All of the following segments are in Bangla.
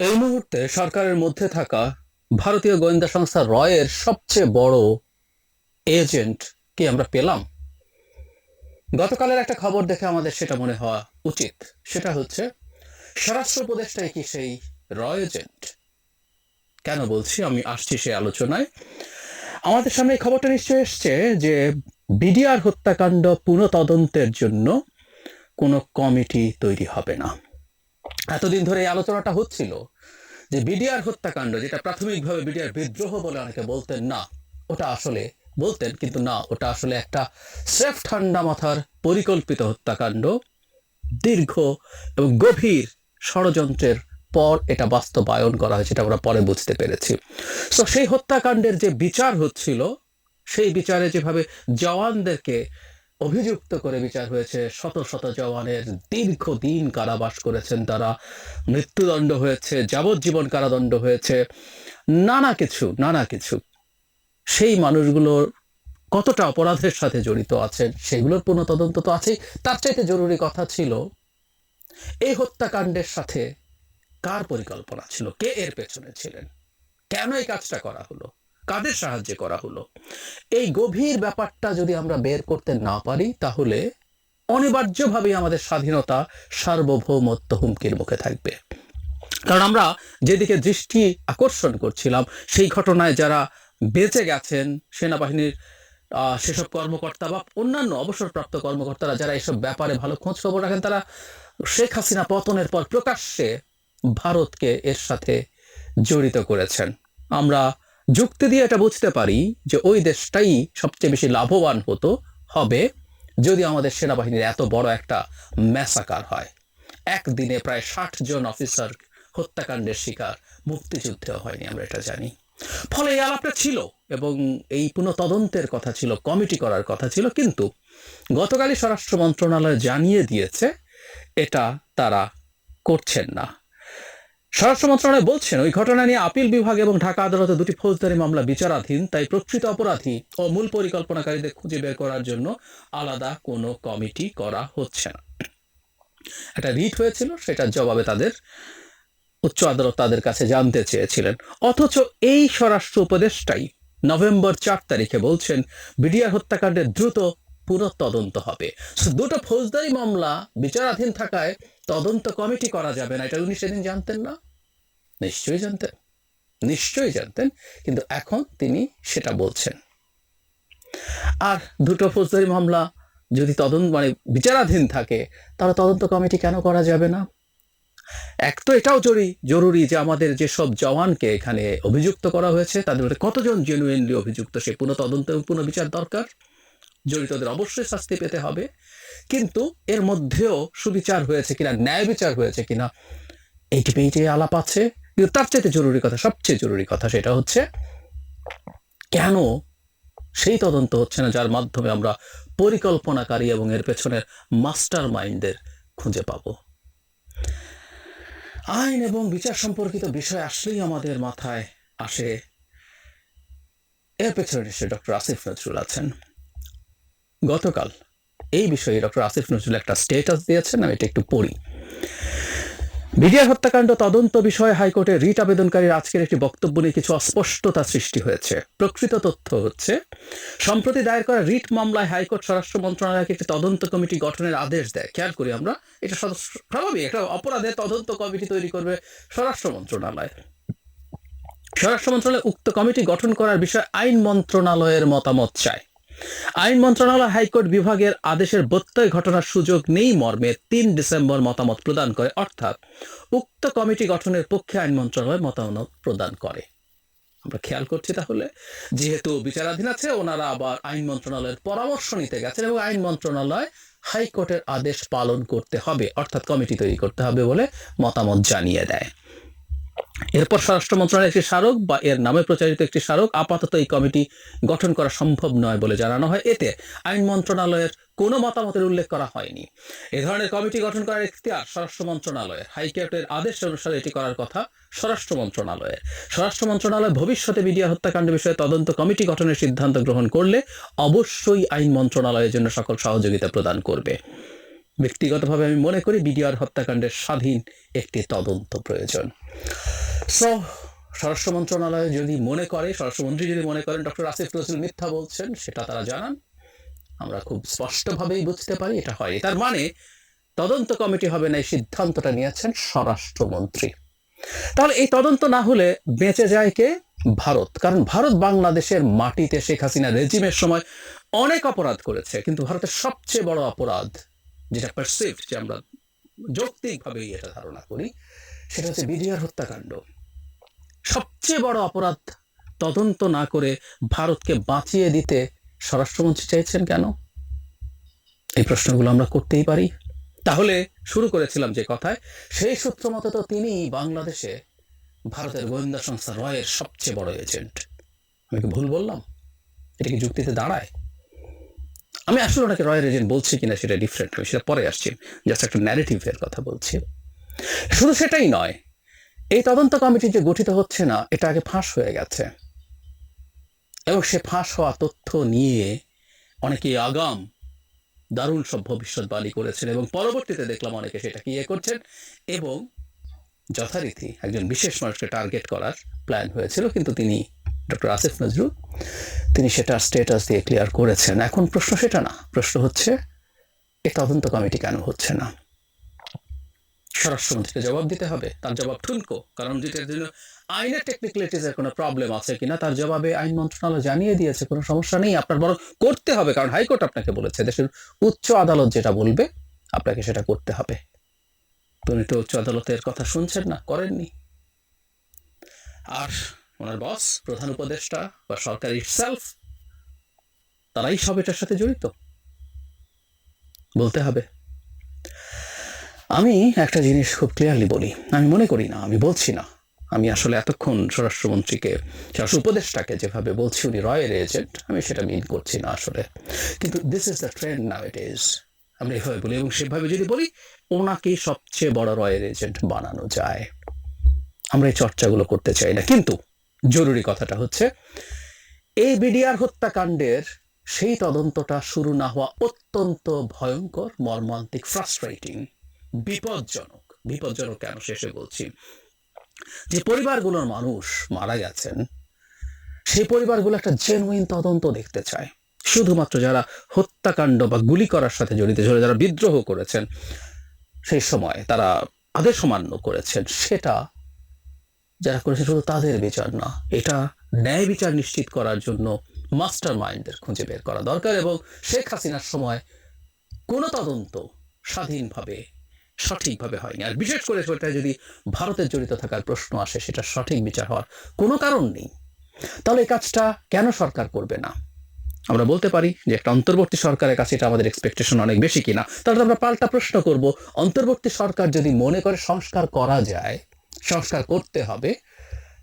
এই মুহূর্তে সরকারের মধ্যে থাকা ভারতীয় গোয়েন্দা সংস্থা রয়ের সবচেয়ে বড় এজেন্ট কি আমরা পেলাম? গতকালের একটা খবর দেখে আমাদের সেটা মনে হওয়া উচিত। সেটা হচ্ছে, স্বরাষ্ট্র উপদেষ্টাই কি সেই রয় এজেন্ট? কেন বলছি? আমি আসছি সেই আলোচনায়। আমাদের সামনে এই খবরটা নিশ্চয়ই এসছে যে বিডিআর হত্যাকাণ্ড পুনঃ তদন্তের জন্য কোনো কমিটি তৈরি হবে না। এতদিন ধরে এই আলোচনাটা হচ্ছিল যে বিডিআর হত্যাকাণ্ড, যেটা প্রাথমিকভাবে বিডিআর বিদ্রোহ বলে অনেকে বলতেন না, ওটা আসলে বলতেন, কিন্তু না, ওটা আসলে একটা স্রেফ ঠান্ডা মাথার পরিকল্পিত হত্যাকাণ্ড, দীর্ঘ এবং গভীর ষড়যন্ত্রের পর এটা বাস্তবায়ন করা হয়েছে এটা আমরা পরে বুঝতে পেরেছি। তো সেই হত্যাকাণ্ডের যে বিচার হচ্ছিল, সেই বিচারে যেভাবে জওয়ানদেরকে অভিযুক্ত করে বিচার হয়েছে। শত শত জওয়ানের দীর্ঘদিন কারাবাস করেছেন তারা। মৃত্যুদণ্ড হয়েছে, যাবজ্জীবন কারাদণ্ড হয়েছে। নানা কিছু নানা কিছু। সেই মানুষগুলোর কতটা অপরাধের সাথে জড়িত আছেন, সেগুলোর পুনঃ তদন্ত তো আছেই। তার চাইতে জরুরি কথা ছিল, এই হত্যাকাণ্ডের সাথে কার পরিকল্পনা ছিল? কে এর পেছনে ছিলেন? কেন এই কাজটা করা হলো? কাদের সাহায্যে করা হলো? এই গভীর ব্যাপারটা যদি আমরা বের করতে না পারি, তাহলে অনিবার্যভাবেই আমাদের স্বাধীনতা সার্বভৌমত্ব হুমকির মুখে থাকবে। কারণ আমরা যেদিকে দৃষ্টি আকর্ষণ করছিলাম, সেই ঘটনায় যারা বেঁচে গেছেন, সেনাবাহিনীর সেসব কর্মকর্তা বা অন্যান্য অবসরপ্রাপ্ত কর্মকর্তারা, যারা এসব ব্যাপারে ভালো খোঁজ খবর রাখেন, তারা শেখ হাসিনা পতনের পর প্রকাশ্যে ভারতকে এর সাথে জড়িত করেছেন। আমরা যুক্তি দিয়ে এটা বুঝতে পারি যে ওই দেশটাই সবচেয়ে বেশি লাভবান হতো হবে যদি আমাদের সেনাবাহিনীর এত বড় একটা ম্যাসাকার হয়। একদিনে প্রায় ষাট জন অফিসার হত্যাকাণ্ডের শিকার, মুক্তিযুদ্ধেও হয়নি, আমরা এটা জানি। ফলে এই আলাপটা ছিল এবং এই পুনঃ তদন্তের কথা ছিল, কমিটি করার কথা ছিল, কিন্তু গতকালই স্বরাষ্ট্র মন্ত্রণালয় জানিয়ে দিয়েছে, এটা তারা করছেন না। স্বরাষ্ট্র মন্ত্রণালয় বলছেন, ওই ঘটনা নিয়ে আপিল বিভাগ এবং ঢাকা আদালতে দুটি ফৌজদারি মামলা বিচারাধীন, তাই প্রকৃত অপরাধী ও মূল পরিকল্পনাকারীদের খুঁজে বের করার জন্য আলাদা কোনো কমিটি করা হচ্ছে না। একটা রিট হয়েছিল, সেটার জবাবে তাদের উচ্চ আদালত তাদের কাছে জানতে চেয়েছিলেন। অথচ এই স্বরাষ্ট্র উপদেষ্টাই নভেম্বর চার তারিখে বলছেন, বিডিআর হত্যাকাণ্ডের দ্রুত পুনঃ তদন্ত হবে। দুটো ফৌজদারি মামলা বিচারাধীন থাকায় তদন্ত কমিটি করা যাবে না, এটা উনি সেদিন জানতেন না। নিশ্চয়ই জানতেন। নিশ্চয়ই জানতেন, কিন্তু এখন তিনি সেটা বলছেন। আর দুটো ফৌজদারি মামলা যদি তদন্ত মানে বিচারাধীন থাকে, তাহলে তদন্ত কমিটি কেন করা যাবে না? এক তো এটাও জরুরি জরুরি যে আমাদের যেসব জওয়ানকে এখানে অভিযুক্ত করা হয়েছে, তাদের মধ্যে কতজন জেনুইনলি অভিযুক্ত, সে পুনঃ তদন্ত, পুনঃ বিচার দরকার? জড়িতদের অবশ্যই শাস্তি পেতে হবে। কিন্তু এর মধ্যেও সুবিচার হয়েছে কিনা, ন্যায় বিচার হয়েছে কিনা এইটি পেয়েটি আলাপ আছে, কিন্তু তার চাইতে জরুরি কথা, সবচেয়ে জরুরি কথা সেটা হচ্ছে, কেন সেই তদন্ত হচ্ছে না যার মাধ্যমে আমরা পরিকল্পনাকারী এবং এর পেছনের মাস্টার মাইন্ডদের খুঁজে পাব? আইন এবং বিচার সম্পর্কিত বিষয় আসলেই আমাদের মাথায় আসে। এর পেছনে নিশ্চয়ই ডক্টর আসিফ নজরুল আছেন। গতকাল এই বিষয়ে ডক্টর আসিফ নজরুল একটা স্টেটাস দিয়েছেন, আমি এটা একটু পড়ি। বিডিআর হত্যাকাণ্ড তদন্ত বিষয়ে হাইকোর্টে রিট আবেদনকারীর আজকের একটি বক্তব্য নিয়ে কিছু অস্পষ্টতা সৃষ্টি হয়েছে। প্রকৃত তথ্য হচ্ছে, সম্প্রতি দায়ের করা রিট মামলায় হাইকোর্ট স্বরাষ্ট্র মন্ত্রণালয়কে একটি তদন্ত কমিটি গঠনের আদেশ দেয়। খেয়াল করি আমরা, এটা স্বাভাবিক, একটা অপরাধের তদন্ত কমিটি তৈরি করবে স্বরাষ্ট্র মন্ত্রণালয়। স্বরাষ্ট্র মন্ত্রণালয় উক্ত কমিটি গঠন করার বিষয়ে আইন মন্ত্রণালয়ের মতামত চায়। আইন মন্ত্রণালয় হাইকোর্ট বিভাগের আদেশের ব্যত্যয় ঘটনার সুযোগ নেই মর্মে তিন ডিসেম্বর মতামত প্রদান করে, অর্থাৎ উক্ত কমিটি গঠনের পক্ষে আইন মন্ত্রণালয় মতামত প্রদান করে। আমরা খেয়াল করছি তাহলে, যেহেতু বিচারাধীন আছে, ওনারা আবার আইন মন্ত্রণালয়ের পরামর্শ নিতে গেছেন এবং আইন মন্ত্রণালয় হাইকোর্টের আদেশ পালন করতে হবে, অর্থাৎ কমিটি তৈরি করতে হবে বলে মতামত জানিয়ে দেয়। এরপর স্বরাষ্ট্র মন্ত্রণালয়ের একটি স্মারক বা এর নামে প্রচারিত একটি স্মারক আপাতত এই কমিটি গঠন করা সম্ভব নয় বলে জানানো হয়। এতে আইন মন্ত্রণালয়ের কোনো মতামতের উল্লেখ করা হয়নি। এ ধরনের কমিটি গঠন করার এখতিয়ার স্বরাষ্ট্র মন্ত্রণালয়ের। হাইকোর্টের আদেশ অনুসারে এটি করার কথা স্বরাষ্ট্র মন্ত্রণালয়ের। স্বরাষ্ট্র মন্ত্রণালয় ভবিষ্যতে মিডিয়া হত্যাকাণ্ড বিষয়ে তদন্ত কমিটি গঠনের সিদ্ধান্ত গ্রহণ করলে অবশ্যই আইন মন্ত্রণালয়ের জন্য সকল সহযোগিতা প্রদান করবে। ব্যক্তিগতভাবে আমি মনে করি বিডিআর হত্যাকাণ্ডের স্বাধীন একটি তদন্ত প্রয়োজন। সো স্বরাষ্ট্র মন্ত্রণালয় যদি মনে করে, স্বরাষ্ট্রমন্ত্রী যদি মনে করেন, ডক্টর আসিফ নজরুল মিথ্যা বলছেন, সেটা তারা জানান। আমরা খুব স্পষ্টভাবেই বুঝতে পারি, এটা হয়। তার মানে তদন্ত কমিটি হবে না, এই সিদ্ধান্তটা নিয়েছেন স্বরাষ্ট্রমন্ত্রী। তাহলে এই তদন্ত না হলে বেঁচে যায় কে? ভারত। কারণ ভারত বাংলাদেশের মাটিতে শেখ হাসিনা রেজিমের সময় অনেক অপরাধ করেছে, কিন্তু ভারতের সবচেয়ে বড় অপরাধ, যেটা পারসিভ যে আমরা যৌক্তিকভাবেই এটা ধারণা করি সেটা হচ্ছে বিডিআর হত্যাকাণ্ড। সবচেয়ে বড় অপরাধ তদন্ত না করে ভারতকে বাঁচিয়ে দিতে স্বরাষ্ট্রমন্ত্রী চাইছেন কেন? এই প্রশ্নগুলো আমরা করতেই পারি। তাহলে শুরু করেছিলাম যে কথায়, সেই সূত্র মতো তো তিনি বাংলাদেশে ভারতের গোয়েন্দা সংস্থা রয়ের সবচেয়ে বড় এজেন্ট। আমি কি ভুল বললাম? এটা কি যুক্তিতে দাঁড়ায়? আমি আসলে ওনাকে রয়ের এজেন্ট বলছি কিনা সেটা ডিফারেন্ট আমি সেটা পরে আসছি। জাস্ট একটা ন্যারেটিভের কথা বলছি। শুধু সেটাই নয়, এই তদন্ত কমিটি যে গঠিত হচ্ছে না, এটা আগে ফাঁস হয়ে গেছে। এবং সে ফাঁস হওয়া তথ্য নিয়ে অনেকে আগাম দারুণ সব ভবিষ্যৎবাণী করেছেন এবং পরবর্তীতে দেখলাম অনেকে সেটাকে ইয়ে করছেন এবং যথারীতি একজন বিশেষ মানুষকে টার্গেট করার প্ল্যান হয়েছিল, কিন্তু তিনি ডক্টর আসিফ নজরুল তিনি সেটার স্টেটাস দিয়ে ক্লিয়ার করেছেন। এখন প্রশ্ন সেটা না, প্রশ্ন হচ্ছে এই তদন্ত কমিটি কেন হচ্ছে না? স্বরাষ্ট্রমন্ত্রীকে জবাব দিতে হবে। তার জবাব ঠুনকো কারণ যেটার জন্য কোনো প্রবলেম আছে কিনা, তার জবাবে আইন মন্ত্রণালয় জানিয়ে দিয়েছে, কোনো সমস্যা নেই। আপনার বরং করতে হবে, কারণ হাইকোর্ট আপনাকে বলেছে, দেশের উচ্চ আদালত যেটা বলবে, আপনাকে সেটা করতে হবে। তুমি তো উচ্চ আদালতের কথা শুনছেন না, করেননি। আর ওনার বস প্রধান উপদেষ্টা বা সরকার ইটসেলফ তারাই সব এটার সাথে জড়িত। বলতে হবে। আমি একটা জিনিস খুব ক্লিয়ারলি বলি। আমি মনে করি না, আমি বলছি না। আমি আসলে এতক্ষণ স্বরাষ্ট্রমন্ত্রীকে স্বরাষ্ট্র উপদেষ্টাকে যেভাবে বলছি, উনি রয়ের এজেন্ট, আমি সেটা মিন করছি না আসলে। কিন্তু this is the trend now it is আমরা এভাবে বলি এবং সেভাবে যদি বলি, ওনাকেই সবচেয়ে বড় রয়ের এজেন্ট বানানো যায়। আমরা এই চর্চাগুলো করতে চাই না। কিন্তু জরুরি কথাটা হচ্ছে, এই বিডিআর হত্যাকাণ্ডের সেই তদন্তটা শুরু না হওয়া অত্যন্ত ভয়ঙ্কর, মর্মান্তিক ফ্রাস্ট্রেটিং বিপজ্জনক বিপজ্জনক কেন শেষে বলছি? যে পরিবারগুলোর মানুষ মারা গেছেন, সেই পরিবারগুলো একটা জেনুইন তদন্ত দেখতে চায়। শুধুমাত্র যারা হত্যাকাণ্ড বা গুলি করার সাথে জড়িত ছিল, যারা বিদ্রোহ করেছেন, সেই সময় তারা আদেশ অমান্য করেছেন। সেটা যারা করেছে শুধু তাদের বিচার না, এটা ন্যায় বিচার নিশ্চিত করার জন্য মাস্টার মাইন্ডের খুঁজে বের করা দরকার এবং শেখ হাসিনার সময় কোনো তদন্ত স্বাধীনভাবে সঠিকভাবে হয়নি। আর বিশেষ করে সেটা যদি ভারতের জড়িত থাকার প্রশ্ন আসে সেটা সঠিক বিচার হওয়ার কোনো কারণ নেই। তাহলে এই কাজটা কেন সরকার করবে না? আমরা বলতে পারি যে একটা অন্তর্বর্তী সরকারের কাছে এটা আমাদের এক্সপেকটেশন অনেক বেশি কিনা। তাহলে আমরা পাল্টা প্রশ্ন করব অন্তর্বর্তী সরকার যদি মনে করে সংস্কার করা যায় সংস্কার করতে হবে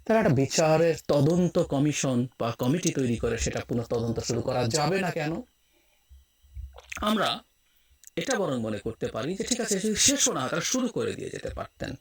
তাহলে একটা বিচারের তদন্ত কমিশন বা কমিটি তৈরি করে সেটা পুনঃ তদন্ত শুরু করা যাবে না কেন? আমরা এটা বরং মনে করতে পারি যে ঠিক আছে শেষ না শুরু করে দিয়ে যেতে পারতেন।